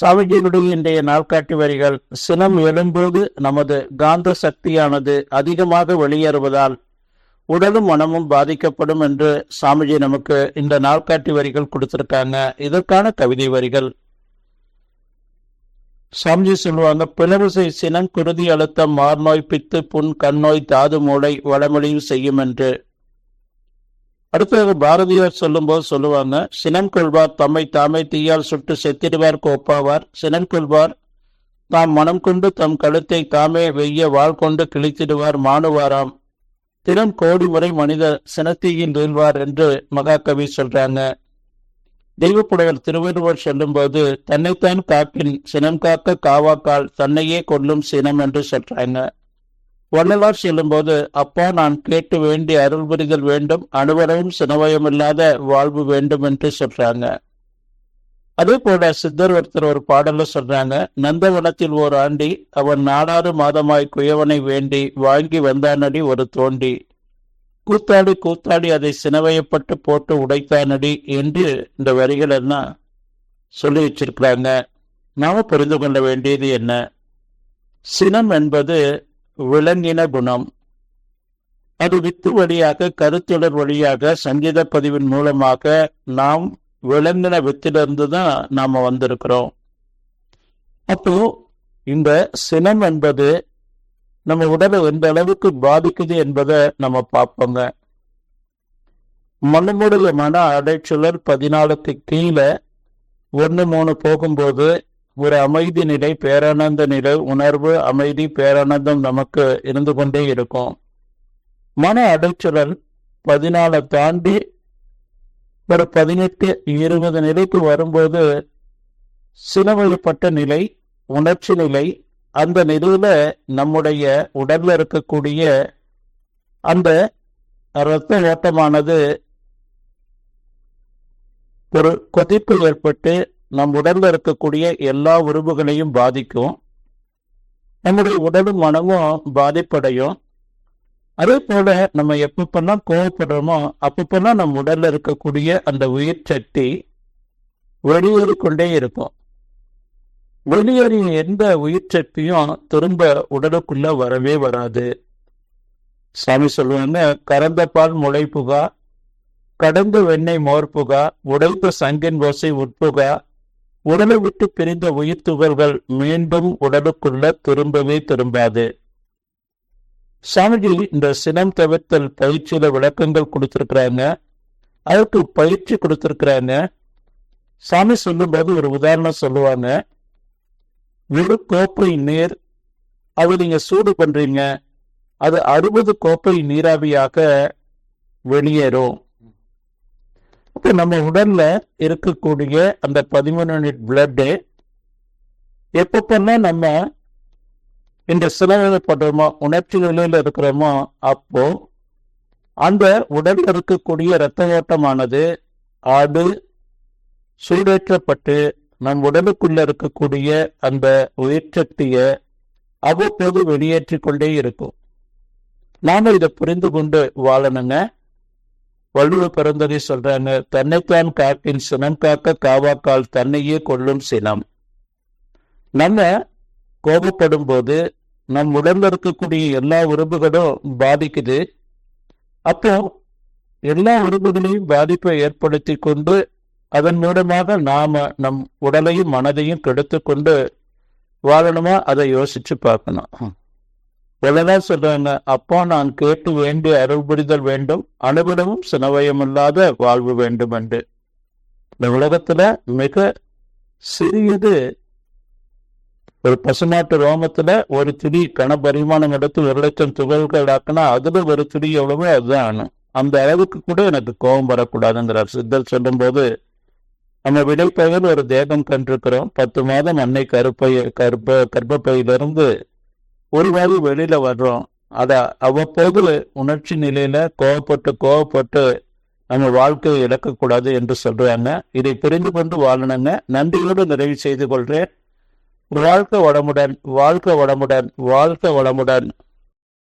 சாமிஜியுடைய இன்றைய நாள்காட்டி வரிகள் சினம் எழும்போது நமது காந்த சக்தியானது அதிகமாக வெளியேறுவதால் உடலும் மனமும் பாதிக்கப்படும் என்று சாமிஜி நமக்கு இந்த நாள்காட்டி வரிகள் கொடுத்திருக்காங்க. இதற்கான கவிதை வரிகள். சாமிஜி சொல்லுவாங்க பிளவுசை சினம் குருதி அழுத்தம் மார்நோய் பித்து புண் கண்ணோய் தாது மூளை வளமொழிவு செய்யும் என்று. அடுத்தது பாரதியார் சொல்லும்போது சொல்லுவாங்க சினம் கொள்வார் தம்மை தாமே தீயால் சுட்டு செத்திடுவார் கோப்பாவார். சினம் கொள்வார் தாம் மனம் கொண்டு தம் கழுத்தை தாமே வெய்ய வாள் கொண்டு கிழித்திடுவார் மாணுவாராம் தினம் கோடி முறை மனிதர் சினத்தீயில் வீழ்வார் என்று மகாகவி சொல்றாங்க. தெய்வப்புடையர் திருவள்ளுவர் சொல்லும்போது தன்னைத்தான் காப்பின் சினம் காக்க காவாக்கால் தன்னையே கொல்லும் சினம் என்று சொல்றாங்க. வள்ளலார் செல்லும்போது அப்பா நான் கேட்டு வேண்டி அருள் புரிதல் வேண்டும் அனுவரையும் சினவயமில்லாத வாழ்வு வேண்டும் என்று சொல்றாங்க. அதே போல சித்தர் ஒருத்தர் ஒரு பாடல்ல சொல்றாங்க நந்தவனத்தில் ஓர் ஆண்டி அவன் நாடாறு மாதமாய் குயவனை வேண்டி வாங்கி வந்தானடி ஒரு தோண்டி. கூத்தாடி கூத்தாடி அதை சினவயப்பட்டு போட்டு உடைத்தானடி என்று இந்த வரிகள் எல்லாம் சொல்லி வச்சிருக்கிறாங்க. நாம புரிந்து கொள்ள வேண்டியது என்ன? சினம் என்பது விலங்கின குணம். அது வித்து வழியாக கருத்துடர் வழியாக சங்கீத பதிவின் மூலமாக நாம் விலங்கின வித்திலிருந்து தான் நாம வந்திருக்கிறோம். அப்போ இந்த சினம் என்பது நம்ம உடலை எந்த அளவுக்கு பாதிக்குது என்பதை நம்ம பார்ப்போங்க. மனமுடைய மன அடைச்சலர் பதினாலுக்கு கீழே ஒன்று மூணு போகும்போது ஒரு அமைதி நிலை பேரானந்த நிலை உணர்வு அமைதி பேரானந்தம் நமக்கு இருந்து கொண்டே இருக்கும். மன அடைச்சலல் பதினாலை தாண்டி ஒரு பதினெட்டு இருபது நிலைக்கு வரும்போது சிலவழிப்பட்ட நிலை உணர்ச்சி நிலை அந்த நிலையில நம்முடைய உடல்ல இருக்கக்கூடிய அந்த இரத்த ஓட்டமானது ஒரு கொதிப்பு ஏற்பட்டு நம் உடல்ல இருக்கக்கூடிய எல்லா உறுப்புகளையும் பாதிக்கும். நம்முடைய உடலும் மனமும் பாதிப்படையும். அதே போல நம்ம எப்பப்பெல்லாம் கோவப்படுறோமோ அப்பப்பெல்லாம் நம் உடல்ல இருக்கக்கூடிய அந்த உயிர் சக்தி வெளியேறிக்கொண்டே இருக்கும். வெளியேறிய எந்த உயிர் சக்தியும் திரும்ப உடலுக்குள்ள வரவே வராது. சாமி சொல்லுவாங்க கறந்த பால் முளை புகா கடந்த வெண்ணெய் மோர் புகா சங்கின் ஓசை உட்புகா உடலை விட்டு பிரிந்த உயிர் துகள்கள் மீண்டும் உடலுக்குள்ள திரும்பவே திரும்பாது. சாமிஜி இந்த சினம் தவிர்த்தல் பயிற்சியில விளக்கங்கள் கொடுத்திருக்கிறாங்க. அதற்கு பயிற்சி கொடுத்திருக்கிறாங்க. சாமி சொல்லும்போது ஒரு உதாரணம் சொல்லுவாங்க. வெறு கோப்பை நீர் அது நீங்க சூடு பண்றீங்க. அது அறுபது கோப்பை நீராவியாக வெளியேறும். நமக்கு நம்ம உடல்ல இருக்கக்கூடிய அந்த பதிமூணு யூனிட் பிளட்டு எப்பப்பெல்லாம் நம்ம இந்த சிலப்படுறோமோ உணர்ச்சி நிலையில் இருக்கிறோமோ அப்போ அந்த உடலில் இருக்கக்கூடிய இரத்த ஓட்டமானது அது சூடேற்றப்பட்டு நம் உடலுக்குள்ள இருக்கக்கூடிய அந்த உயிர் சக்தியை அவ்வப்போது வெளியேற்றிக் கொண்டே இருக்கும். நாம இதை புரிந்து கொண்டு வாழணுங்க. வள்ளுவ பிறந்ததை சொல்றாங்க தன்னைத்தான் காப்பின் சினம் காக்க காவாக்கால் தன்னையே கொள்ளும் சினம். நம்ம கோபப்படும் போது நம் உடல்ல இருக்கக்கூடிய எல்லா உறுப்புகளும் பாதிக்குது. அப்போ எல்லா உறுப்புகளையும் பாதிப்பை ஏற்படுத்தி கொண்டு அதன் மூலமாக நாம நம் உடலையும் மனதையும் கெடுத்து கொண்டு வாழணுமா? அதை யோசிச்சு பார்க்கணும். இவ்வளவுதான் சொல்றாங்க அப்போ நான் கேட்டு வேண்டி அருள்புரிதல் வேண்டும். அனுபவமும் சினவயமில்லாத வாழ்வு வேண்டும் என்று. இந்த உலகத்துல மிக சிறியது ஒரு பசுநாட்டு ரோமத்துல ஒரு துணி கன பரிமாணம் எடுத்து ஒரு லட்சம் துகள்கள் ஆக்கினா அதுல ஒரு துடி எவ்வளவோ அதுதான். ஆணும் அந்த அளவுக்கு கூட எனக்கு கோபம் வரக்கூடாதுங்கிறார். சித்தர் சொல்லும்போது நம்ம விடைப்பெயர் ஒரு தேகம் கண்டிருக்கிறோம். பத்து மாதம் அன்னை கருப்பை கர்ப்ப கர்ப்பப்பையிலிருந்து ஒரு மாதிரி வெளியில வர்றோம். அதை அவ்வப்போது உணர்ச்சி நிலையில கோவப்பட்டு கோவப்பட்டு நம்ம வாழ்க்கையை இழக்கக்கூடாது என்று சொல்றாங்க. இதை புரிந்து கொண்டு வாழணுங்க. நன்றியோடு நிறைவு செய்து கொள்றேன். வாழ்க்கை வளமுடன் வாழ்க்கை வளமுடன் வாழ்க்கை வளமுடன்.